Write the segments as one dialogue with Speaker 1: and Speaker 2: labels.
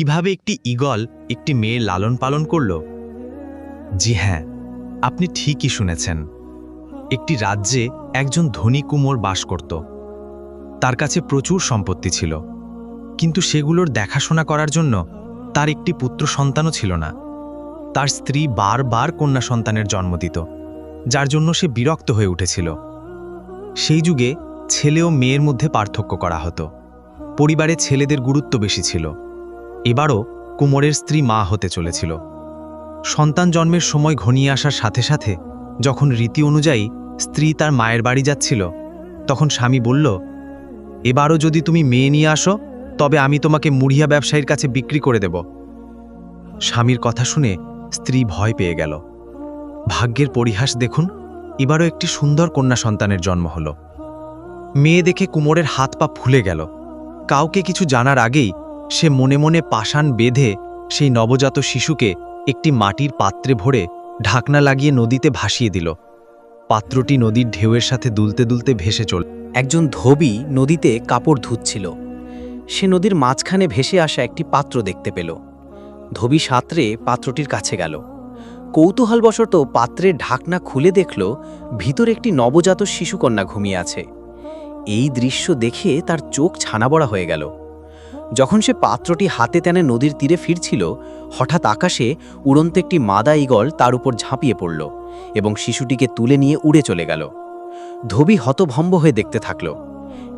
Speaker 1: কীভাবে একটি ঈগল একটি মেয়ের লালন পালন করল? জি হ্যাঁ আপনি ঠিকই শুনেছেন। একটি রাজ্যে একজন ধনী কুমোর বাস করত। তার কাছে প্রচুর সম্পত্তি ছিল। কিন্তু সেগুলোর দেখাশোনা করার জন্য তার একটি পুত্র সন্তানও ছিল না। তার স্ত্রী বারবার কন্যা সন্তানের জন্ম দিত, যার জন্য সে বিরক্ত হয়ে উঠেছিল। সেই যুগে ছেলে ও মেয়ের মধ্যে পার্থক্য করা হতো। পরিবারে ছেলেদের গুরুত্ব বেশি ছিল। এবারও কুমোরের স্ত্রী মা হতে চলেছিল। সন্তান জন্মের সময় ঘনিয়ে আসার সাথে সাথে যখন রীতি অনুযায়ী স্ত্রী তার মায়ের বাড়ি যাচ্ছিল, তখন স্বামী বলল, এবারও যদি তুমি মেয়ে নিয়ে আসো, তবে আমি তোমাকে মুড়িয়া ব্যবসায়ীর কাছে বিক্রি করে দেব স্বামীর কথা শুনে স্ত্রী ভয় পেয়ে গেল। ভাগ্যের পরিহাস দেখুন, এবারও একটি সুন্দর কন্যা সন্তানের জন্ম হল। মেয়ে দেখে কুমোরের হাত পা ফুলে গেল। কাউকে কিছু জানার আগেই সে মনে মনে পাষাণ বেঁধে সেই নবজাত শিশুকে একটি মাটির পাত্রে ভরে ঢাকনা লাগিয়ে নদীতে ভাসিয়ে দিল। পাত্রটি নদীর ঢেউয়ের সাথে দুলতে দুলতে ভেসে চল
Speaker 2: একজন ধোবি নদীতে কাপড় ধুচ্ছিল। সে নদীর মাঝখানে ভেসে আসা একটি পাত্র দেখতে পেল। ধোবি সাঁতরে পাত্রটির কাছে গেল। কৌতূহলবশত পাত্রের ঢাকনা খুলে দেখল, ভিতরে একটি নবজাত শিশুকন্যা ঘুমিয়ে আছে। এই দৃশ্য দেখে তার চোখ ছানাবড়া হয়ে গেল। যখন সে পাত্রটি হাতে টেনে নদীর তীরে ফিরছিল, হঠাৎ আকাশে উড়ন্ত একটি মাদা ঈগল তার উপর ঝাঁপিয়ে পড়ল এবং শিশুটিকে তুলে নিয়ে উড়ে চলে গেল। ধোবি হতভম্ব হয়ে দেখতে থাকল।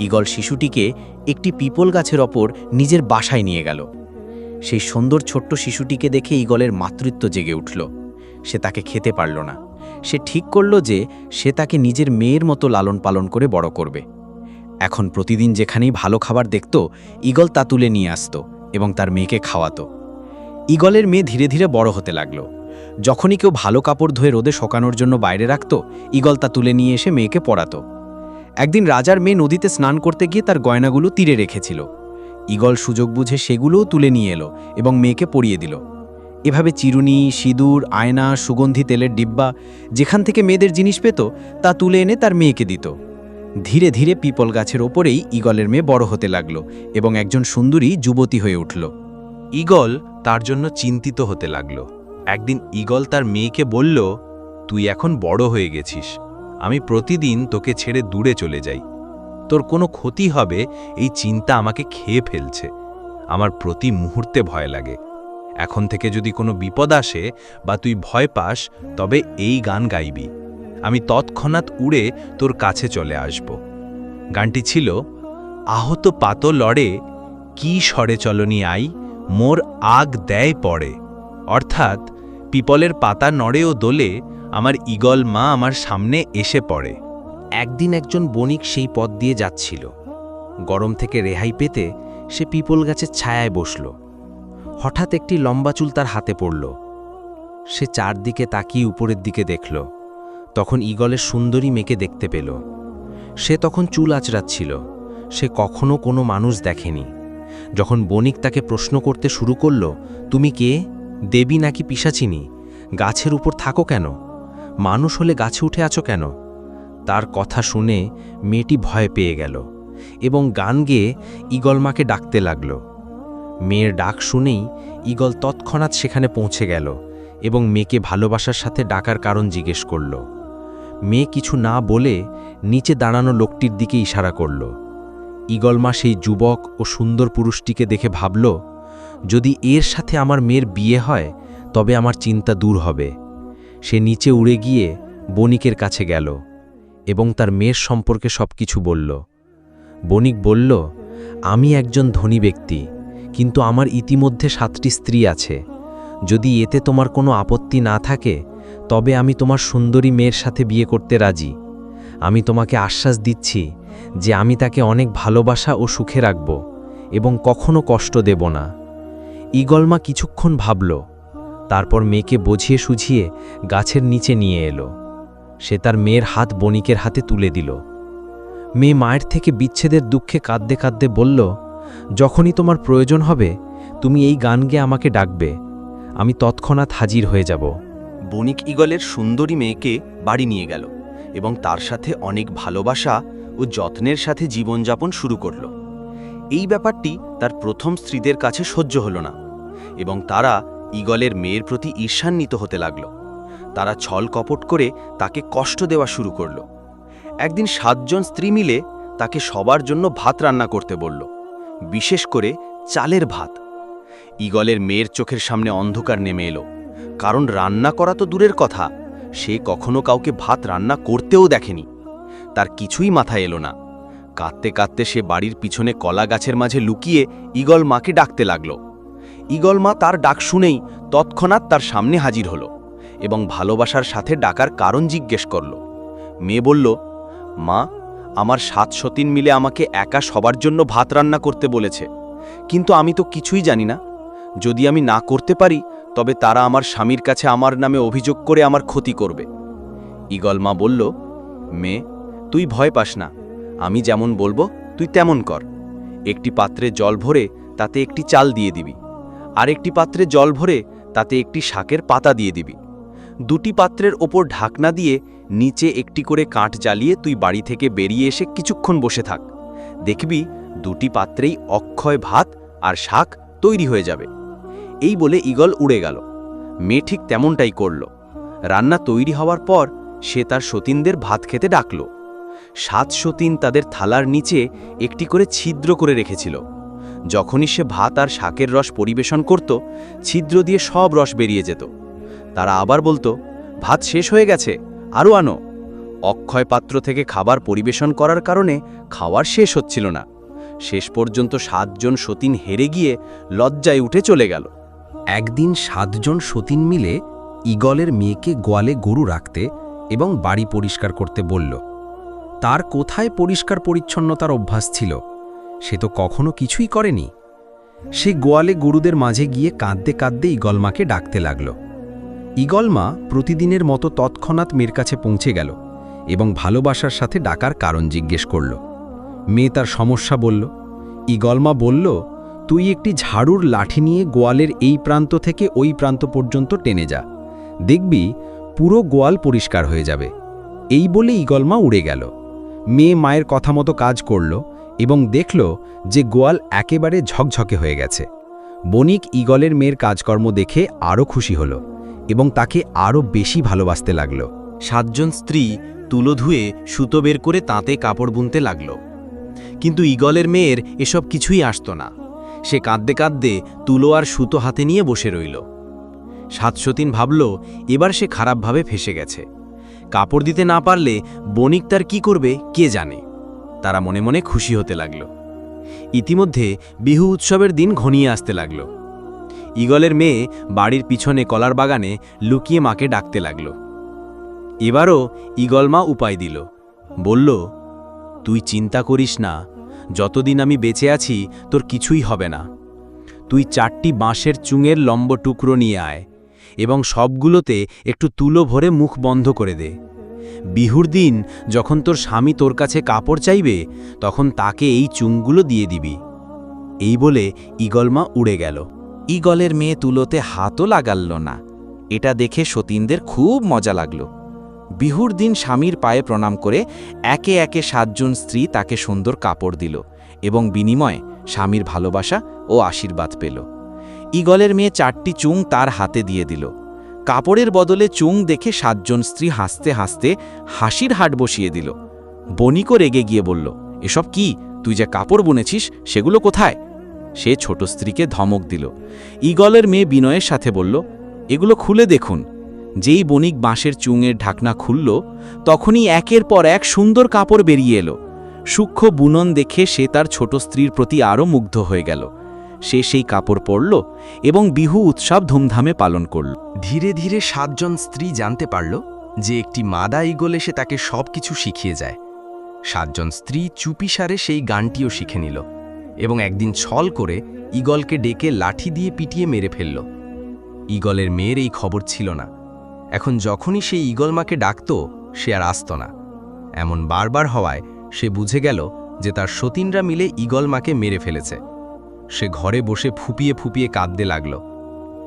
Speaker 2: ঈগল শিশুটিকে একটি পিপল গাছের ওপর নিজের বাসায় নিয়ে গেল। সেই সুন্দর ছোট্ট শিশুটিকে দেখে ঈগলের মাতৃত্ব জেগে উঠল। সে তাকে খেতে পারল না। সে ঠিক করল যে সে তাকে নিজের মেয়ের মতো লালন পালন করে বড় করবে। এখন প্রতিদিন যেখানেই ভালো খাবার দেখত, ঈগল তা তুলে নিয়ে আসত এবং তার মেয়েকে খাওয়াতো। ঈগলের মেয়ে ধীরে ধীরে বড় হতে লাগল। যখনই কেউ ভালো কাপড় ধুয়ে রোদে শোকানোর জন্য বাইরে রাখত, ঈগল তা তুলে নিয়ে এসে মেয়েকে পড়াতো। একদিন রাজার মেয়ে নদীতে স্নান করতে গিয়ে তার গয়নাগুলো তীরে রেখেছিল। ঈগল সুযোগ বুঝে সেগুলোও তুলে নিয়ে এলো এবং মেয়েকে পরিয়ে দিল। এভাবে চিরুনি, সিঁদুর, আয়না, সুগন্ধি, তেলের ডিব্বা, যেখান থেকে মেয়েদের জিনিস পেত, তা তুলে এনে তার মেয়েকে দিত। ধীরে ধীরে পিপল গাছের ওপরেই ঈগলের মেয়ে বড় হতে লাগল এবং একজন সুন্দরী যুবতী হয়ে উঠল।
Speaker 3: ঈগল তার জন্য চিন্তিত হতে লাগল। একদিন ঈগল তার মেয়েকে বলল, তুই এখন বড় হয়ে গেছিস। আমি প্রতিদিন তোকে ছেড়ে দূরে চলে যাই। তোর কোনো ক্ষতি হবে, এই চিন্তা আমাকে খেয়ে ফেলছে। আমার প্রতি মুহূর্তে ভয় লাগে। এখন থেকে যদি কোনো বিপদ আসে বা তুই ভয় পাস, তবে এই গান গাইবি। আমি তৎক্ষণাৎ উড়ে তোর কাছে চলে আসব। গানটি ছিল, আহত পাত লড়ে কি স্বরে চলনি আই, মোর আগ দেয় পড়ে। অর্থাৎ, পিপলের পাতা নড়ে ও দোলে আমার ঈগল মা আমার সামনে এসে পড়ে।
Speaker 2: একদিন একজন বণিক সেই পথ দিয়ে যাচ্ছিল। গরম থেকে রেহাই পেতে সে পিপল গাছের ছায়ায় বসল। হঠাৎ একটি লম্বা চুল তার হাতে পড়ল। সে চারদিকে তাকিয়ে উপরের দিকে দেখল। তখন ঈগলের সুন্দরী মেয়েকে দেখতে পেল। সে তখন চুল আঁচড়াচ্ছিল। সে কখনো কোনো মানুষ দেখেনি। যখন বণিক তাকে প্রশ্ন করতে শুরু করল, তুমি কে? দেবী নাকি পিসাচিনি গাছের উপর থাকো কেন? মানুষ হলে গাছে উঠে আছো কেন? তার কথা শুনে মেয়েটি ভয় পেয়ে গেল এবং গান গেয়ে ঈগল মাকে ডাকতে লাগল। মেয়ের ডাক শুনেই ঈগল তৎক্ষণাৎ সেখানে পৌঁছে গেল এবং মেয়েকে ভালোবাসার সাথে ডাকার কারণ জিজ্ঞেস করল। মেয়ে কিছু না বলে নিচে দাঁড়ানো লোকটির দিকে ইশারা করল। ঈগলমা সেই যুবক ও সুন্দর পুরুষটিকে দেখে ভাবল, যদি এর সাথে আমার মেয়ের বিয়ে হয়, তবে আমার চিন্তা দূর হবে। সে নিচে উড়ে গিয়ে বণিকের কাছে গেল এবং তার মেয়ের সম্পর্কে সব কিছু বলল। বণিক বলল, আমি একজন ধনী ব্যক্তি, কিন্তু আমার ইতিমধ্যে সাতটি স্ত্রী আছে। যদি এতে তোমার কোনো আপত্তি না থাকে তবে আমি তোমার সুন্দরী মেয়ের সাথে বিয়ে করতে রাজি। আমি তোমাকে আশ্বাস দিচ্ছি যে আমি তাকে অনেক ভালোবাসা ও সুখে রাখব এবং কখনো কষ্ট দেব না। ঈগলমা কিছুক্ষণ ভাবল, তারপর মেয়েকে বুঝিয়ে সুঝিয়ে গাছের নিচে নিয়ে এলো। সে তার মেয়ের হাত বণিকের হাতে তুলে দিল। মেয়ে মায়ের থেকে বিচ্ছেদের দুঃখে কাঁদতে কাঁদতে বলল, যখনই তোমার প্রয়োজন হবে, তুমি এই গান গেয়ে আমাকে ডাকবে। আমি তৎক্ষণাৎ হাজির হয়ে যাব।
Speaker 4: বণিক ঈগলের সুন্দরী মেয়েকে বাড়ি নিয়ে গেল এবং তার সাথে অনেক ভালোবাসা ও যত্নের সাথে জীবনযাপন শুরু করল। এই ব্যাপারটি তার প্রথম স্ত্রীদের কাছে সহ্য হল না এবং তারা ঈগলের মেয়ের প্রতি ঈর্ষান্বিত হতে লাগল। তারা ছল কপট করে তাকে কষ্ট দেওয়া শুরু করল। একদিন সাতজন স্ত্রী মিলে তাকে সবার জন্য ভাত রান্না করতে বলল, বিশেষ করে চালের ভাত। ঈগলের মেয়ের চোখের সামনে অন্ধকার নেমে এলো। কারণ রান্না করা তো দূরের কথা। সে কখনো কাউকে ভাত রান্না করতেও দেখেনি। তার কিছুই মাথায় এলো না। কাঁদতে কাঁদতে সে বাড়ির পিছনে কলা গাছের মাঝে লুকিয়ে ঈগল মাকে ডাকতে লাগল। ঈগল মা তার ডাক শুনেই তৎক্ষণাৎ তার সামনে হাজির হলো এবং ভালোবাসার সাথে ডাকার কারণ জিজ্ঞেস করল। মেয়ে বলল, মা, আমার সাত সতীন মিলে আমাকে একা সবার জন্য ভাত রান্না করতে বলেছে। কিন্তু আমি তো কিছুই জানি না। যদি আমি না করতে পারি তবে তারা আমার স্বামীর কাছে আমার নামে অভিযোগ করে আমার ক্ষতি করবে। ঈগল মা বলল মেয়ে তুই ভয় পাস না। আমি যেমন বলব, তুই তেমন কর। একটি পাত্রে জল ভরে তাতে একটি চাল দিয়ে দিবি। আর একটি পাত্রে জল ভরে তাতে একটি শাকের পাতা দিয়ে দিবি। দুটি পাত্রের ওপর ঢাকনা দিয়ে নিচে একটি করে কাঠ জ্বালিয়ে তুই বাড়ি থেকে বেরিয়ে এসে কিছুক্ষণ বসে থাক। দেখবি দুটি পাত্রেই অক্ষয় ভাত আর শাক তৈরি হয়ে যাবে। এই বলে ঈগল উড়ে গেল। মেয়ে ঠিক তেমনটাই করল। রান্না তৈরি হওয়ার পর সে তার সতীনদের ভাত খেতে ডাকল। সাত সতীন তাদের থালার নিচে একটি করে ছিদ্র করে রেখেছিল। যখনই সে ভাত আর শাকের রস পরিবেশন করত, ছিদ্র দিয়ে সব রস বেরিয়ে যেত। তারা আবার বলতো, ভাত শেষ হয়ে গেছে আরও আনো। অক্ষয় পাত্র থেকে খাবার পরিবেশন করার কারণে খাওয়ার শেষ হচ্ছিল না। শেষ পর্যন্ত সাতজন সতীন হেরে গিয়ে লজ্জায় উঠে চলে গেল।
Speaker 2: একদিন সাতজন সতীন মিলে ঈগলের মেয়েকে গোয়ালে গরু রাখতে এবং বাড়ি পরিষ্কার করতে বলল, তার কোথায় পরিষ্কার পরিচ্ছন্নতার অভ্যাস ছিল? সে তো কখনো কিছুই করেনি। সে গোয়ালে গরুদের মাঝে গিয়ে কাঁদতে কাঁদতে ঈগলমাকে ডাকতে লাগল। ঈগলমা প্রতিদিনের মতো তৎক্ষণাৎ মেয়ের কাছে পৌঁছে গেল এবং ভালোবাসার সাথে ডাকার কারণ জিজ্ঞেস করল। মেয়ে তার সমস্যা বলল ঈগলমা বলল তুই একটি ঝাড়ুর লাঠি নিয়ে গোয়ালের এই প্রান্ত থেকে ওই প্রান্ত পর্যন্ত টেনে যা। দেখবি পুরো গোয়াল পরিষ্কার হয়ে যাবে। এই বলে ঈগলমা উড়ে গেল। মেয়ে মায়ের কথা মতো কাজ করল এবং দেখল যে গোয়াল একেবারে ঝকঝকে হয়ে গেছে। বণিক ঈগলের মেয়ের কাজকর্ম দেখে আরও খুশি হল এবং তাকে আরও বেশি ভালোবাসতে লাগল।
Speaker 1: সাতজন স্ত্রী তুলো ধুয়ে সুতো বের করে তাঁতে কাপড় বুনতে লাগল। কিন্তু ঈগলের মেয়ের এসব কিছুই আসত না। সে কাঁদতে কাঁদতে তুলো আর সুতো হাতে নিয়ে বসে রইল। সাতশতিন ভাবল, এবার সে খারাপভাবে ফেসে গেছে। কাপড় দিতে না পারলে বণিক তার কি করবে, কে জানে? তারা মনে মনে খুশি হতে লাগল। ইতিমধ্যে বিহু উৎসবের দিন ঘনিয়ে আসতে লাগল। ঈগলের মেয়ে বাড়ির পিছনে কলার বাগানে লুকিয়ে মাকে ডাকতে লাগল। এবারও ঈগলমা উপায় দিল। বলল, তুই চিন্তা করিস না যতদিন আমি বেঁচে আছি, তোর কিছুই হবে না। তুই চারটি বাঁশের চুঙের লম্ব টুকরো নিয়ে আয়, এবং সবগুলোতে একটু তুলো ভরে মুখ বন্ধ করে দে। বিহুর দিন যখন তোর স্বামী তোর কাছে কাপড় চাইবে, তখন তাকে এই চুংগুলো দিয়ে দিবি। এই বলে ঈগলমা উড়ে গেল। ঈগলের মেয়ে তুলোতে হাতও লাগাল না। এটা দেখে সতীনদের খুব মজা লাগল। বিহুর দিন স্বামীর পায়ে প্রণাম করে একে একে সাতজন স্ত্রী তাকে সুন্দর কাপড় দিল এবং বিনিময়ে স্বামীর ভালোবাসা ও আশীর্বাদ পেল। ঈগলের মেয়ে চারটি চুং তার হাতে দিয়ে দিল। কাপড়ের বদলে চুং দেখে সাতজন স্ত্রী হাসতে হাসতে হাসির হাট বসিয়ে দিল। বণিকও রেগে গিয়ে বলল, এসব কি? তুই যে কাপড় বুনেছিস, সেগুলো কোথায়? সে ছোট স্ত্রীকে ধমক দিল। ঈগলের মেয়ে বিনয়ের সাথে বলল, এগুলো খুলে দেখুন। যেই বণিক বাঁশের চুঙের ঢাকনা খুলল, তখনই একের পর এক সুন্দর কাপড় বেরিয়ে এলো। সূক্ষ্ম বুনন দেখে সে তার ছোট স্ত্রীর প্রতি আরও মুগ্ধ হয়ে গেল। সে সেই কাপড় পরল এবং বিহু উৎসব ধুমধামে পালন করল।
Speaker 2: ধীরে ধীরে সাতজন স্ত্রী জানতে পারল যে একটি মাদা ঈগল এসে তাকে সব কিছু শিখিয়ে যায়। সাতজন স্ত্রী চুপিসারে সেই গানটিও শিখে নিল এবং একদিন ছল করে ঈগলকে ডেকে লাঠি দিয়ে পিটিয়ে মেরে ফেলল। ঈগলের মেয়ের এই খবর ছিল না। এখন যখনই সে ঈগল মাকে ডাকত, সে আর আসত না। এমন বারবার হওয়ায় সে বুঝে গেল যে তার সতীনরা মিলে ঈগল মাকে মেরে ফেলেছে। সে ঘরে বসে ফুপিয়ে ফুপিয়ে কাঁদতে লাগল।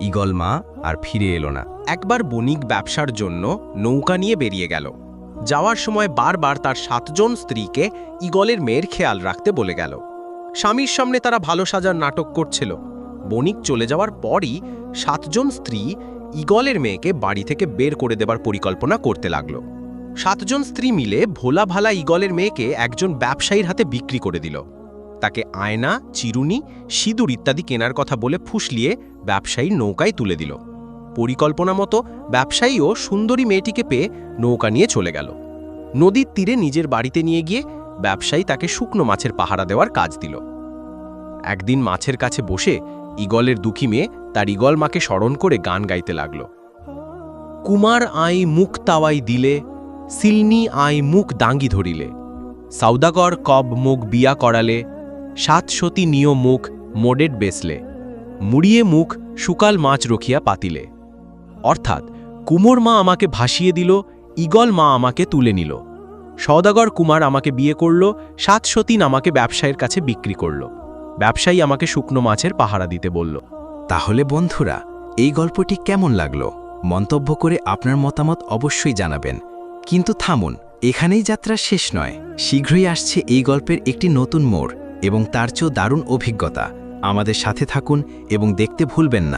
Speaker 2: ঈগল মা আর ফিরে এলো না।
Speaker 5: একবার বণিক ব্যবসার জন্য নৌকা নিয়ে বেরিয়ে গেল। যাওয়ার সময় বারবার তার সাতজন স্ত্রীকে ঈগলের মেয়ের খেয়াল রাখতে বলে গেল। স্বামীর সামনে তারা ভালো সাজার নাটক করছিল। বণিক চলে যাওয়ার পরই সাতজন স্ত্রী ইগলের মেয়েকে বাড়ি থেকে বের করে দেবার পরিকল্পনা করতে লাগল। সাতজন স্ত্রী মিলে ভোলা ভালা ইগলের মেয়েকে একজন ব্যবসায়ীর হাতে বিক্রি করে দিল। তাকে আয়না, চিরুনি, সিঁদুর ইত্যাদি কেনার কথা বলে ফুসলিয়ে ব্যবসায়ীর নৌকায় তুলে দিল। পরিকল্পনা মতো ব্যবসায়ীও সুন্দরী মেয়েটিকে পেয়ে নৌকা নিয়ে চলে গেল। নদীর তীরে নিজের বাড়িতে নিয়ে গিয়ে ব্যবসায়ী তাকে শুকনো মাছের পাহারা দেওয়ার কাজ দিল। একদিন মাছের কাছে বসে ইগলের দুঃখী মেয়ে তার ইগল মাকে স্মরণ করে গান গাইতে লাগল। কুমার আই মুখ তাওয়াই দিলে, সিলনি আই মুখ দাঙ্গি ধরিলে। সাউদাগর কব মুখ বিয়া করালে, সাত সতী নিয় মুখ মোডেড বেসলে। মুড়িয়ে মুখ শুকাল মাছ রখিয়া পাতিলে। অর্থাৎ কুমোর মা আমাকে ভাসিয়ে দিল ইগল মা আমাকে তুলে নিল। সওদাগর কুমার আমাকে বিয়ে করল, সাত সতীন আমাকে ব্যবসায়ীর কাছে বিক্রি করল। ব্যবসায়ী আমাকে শুকনো মাছের পাহারা দিতে বলল।
Speaker 2: তাহলে বন্ধুরা, এই গল্পটি কেমন লাগল? মন্তব্য করে আপনার মতামত অবশ্যই জানাবেন। কিন্তু থামুন, এখানেই যাত্রা শেষ নয়। শীঘ্রই আসছে এই গল্পের একটি নতুন মোড় এবং তার চেয়েও দারুণ অভিজ্ঞতা। আমাদের সাথে থাকুন এবং দেখতে ভুলবেন না।